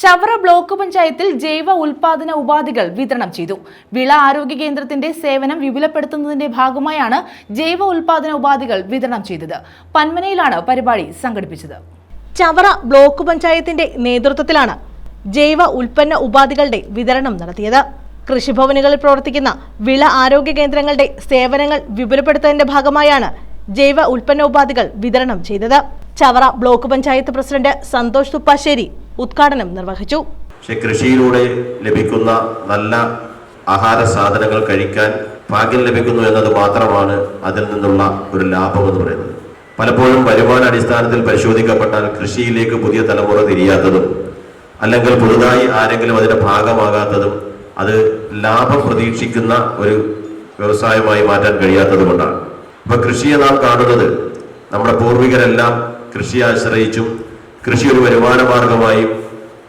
Chavara block പഞ്ചായത്തിൽ ജൈവ ഉൽപാദന ഉപാധികൾ വിതരണം ചെയ്തു. വിള ആരോഗ്യ കേന്ദ്രത്തിന്റെ സേവനം വിപുലപ്പെടുത്തുന്നതിന്റെ ഭാഗമായാണ് ജൈവ ഉൽപാദന ഉപാധികൾ വിതരണം ചെയ്തത്. പന്മനയിലാണ് പരിപാടി സംഘടിപ്പിച്ചത്. ചവറ ബ്ലോക്ക് പഞ്ചായത്തിന്റെ നേതൃത്വത്തിലാണ് ജൈവ ഉൽപ്പന്ന ഉപാധികളുടെ വിതരണം നടത്തിയത്. കൃഷിഭവനുകളിൽ പ്രവർത്തിക്കുന്ന വിള ആരോഗ്യ കേന്ദ്രങ്ങളുടെ സേവനങ്ങൾ വിപുലപ്പെടുത്തുന്നതിന്റെ ഭാഗമായാണ് ജൈവ ഉൽപ്പന്ന ഉപാധികൾ വിതരണം ചെയ്തത്. ചവറ ബ്ലോക്ക് പഞ്ചായത്ത് പ്രസിഡന്റ് സന്തോഷ് തുപ്പാശ്ശേരി ഉദ്ഘാടനം നിർവഹിച്ചു. കൃഷിയിലൂടെ ലഭിക്കുന്ന നല്ല ആഹാര സാധനങ്ങൾ കഴിക്കാൻ ഭാഗ്യം ലഭിക്കുന്നു എന്നത് മാത്രമാണ് അതിൽ നിന്നുള്ള ഒരു ലാഭം എന്ന് പറയുന്നത്. പലപ്പോഴും വരുമാന അടിസ്ഥാനത്തിൽ പരിശോധിക്കപ്പെട്ടാൽ കൃഷിയിലേക്ക് പുതിയ തലമുറ തിരിയാത്തതും അല്ലെങ്കിൽ പുതുതായി ആരെങ്കിലും അതിന്റെ ഭാഗമാകാത്തതും അത് ലാഭം പ്രതീക്ഷിക്കുന്ന ഒരു വ്യവസായമായി മാറ്റാൻ കഴിയാത്തത് കൊണ്ടാണ് കൃഷിയെ നാം കാണുന്നത് നമ്മുടെ പൂർവികരെല്ലാം കൃഷിയെ ആശ്രയിച്ചും കൃഷി ഒരു വരുമാന മാർഗമായും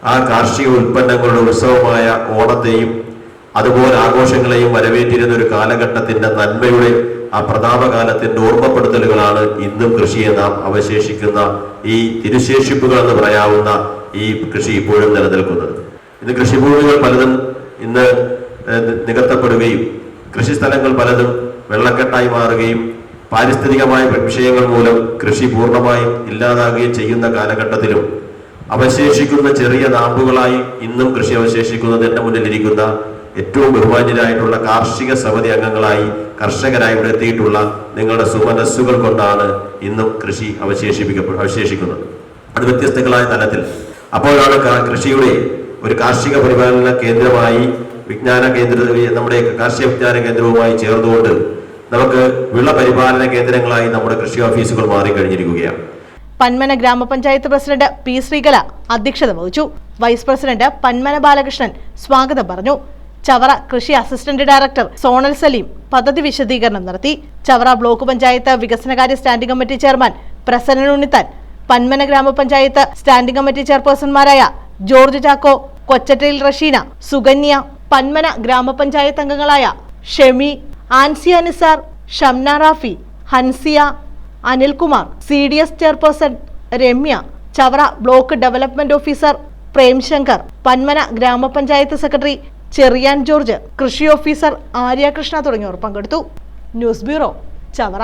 ആ കാർഷിക ഉൽപ്പന്നങ്ങളുടെ ഉത്സവമായ ഓണത്തെയും അതുപോലെ ആഘോഷങ്ങളെയും വരവേറ്റിരുന്ന ഒരു കാലഘട്ടത്തിന്റെ നന്മയുടെ ആ പ്രതാപകാലത്തിന്റെ ഓർമ്മപ്പെടുത്തലുകളാണ് ഇന്നും കൃഷിയെ നാം അവശേഷിക്കുന്ന ഈ തിരുശേഷിപ്പുകൾ എന്ന് പറയാവുന്ന ഈ കൃഷി ഇപ്പോഴും നിലനിൽക്കുന്നത്. ഇന്ന് കൃഷിഭൂമികൾ പലതും ഇന്ന് നികത്തപ്പെടുകയും കൃഷിസ്ഥലങ്ങൾ പലതും വെള്ളക്കെട്ടായി മാറുകയും പാരിസ്ഥിതികമായ വിഷയങ്ങൾ മൂലം കൃഷി പൂർണമായും ഇല്ലാതാകുകയും ചെയ്യുന്ന കാലഘട്ടത്തിലും അവശേഷിക്കുന്ന ചെറിയ നാമ്പുകളായി ഇന്നും കൃഷി അവശേഷിക്കുന്നതിന്റെ മുന്നിലിരിക്കുന്ന ഏറ്റവും ബഹുമാന്യരായിട്ടുള്ള കാർഷിക സമിതി അംഗങ്ങളായി കർഷകരായി ഇവിടെ എത്തിയിട്ടുള്ള നിങ്ങളുടെ സുമനസ്സുകൾ കൊണ്ടാണ് ഇന്നും കൃഷി അവശേഷിപ്പിക്കപ്പെ അവശേഷിക്കുന്നത്. അത് വ്യത്യസ്തങ്ങളായ തലത്തിൽ. അപ്പോഴാണ് കൃഷിയുടെ ഒരു കാർഷിക പരിപാലന കേന്ദ്രമായി വിജ്ഞാന കേന്ദ്ര നമ്മുടെ കാർഷിക വിജ്ഞാന കേന്ദ്രവുമായി ചേർന്നുകൊണ്ട് നമുക്ക് വിള പരിപാലന കേന്ദ്രങ്ങളായി നമ്മുടെ കൃഷി ഓഫീസുകൾ മാറിക്കഴിഞ്ഞിരിക്കുകയാണ്. പന്മന ഗ്രാമപഞ്ചായത്ത് പ്രസിഡന്റ് പി ശ്രീകല അധ്യക്ഷത വഹിച്ചു. വൈസ് പ്രസിഡന്റ് പന്മന ബാലകൃഷ്ണൻ സ്വാഗതം പറഞ്ഞു. ചവറ കൃഷി അസിസ്റ്റന്റ് ഡയറക്ടർ സോണൽ സലീം പദ്ധതി വിശദീകരണം നടത്തി. ചവറ ബ്ലോക്ക് പഞ്ചായത്ത് വികസനകാര്യ standing committee chairman Prasannan Unnithan Panmana ഗ്രാമപഞ്ചായത്ത് സ്റ്റാൻഡിംഗ് കമ്മിറ്റി ചെയർപേഴ്സൺമാരായ ജോർജ് ചാക്കോ കൊച്ചറ്റയിൽ റഷീന സുകന്യ പന്മന ഗ്രാമപഞ്ചായത്ത് അംഗങ്ങളായ Shemi Ansiya Nisar Shamna Rafi Hansiya Anilkumar C D S chairperson Ramya Chavara block development officer Premshankar Panmana ഗ്രാമപഞ്ചായത്ത് secretary Cherian George കൃഷി ഓഫീസർ ആര്യകൃഷ്ണ തുടങ്ങിയവർ പങ്കെടുത്തു. News bureau Chavara.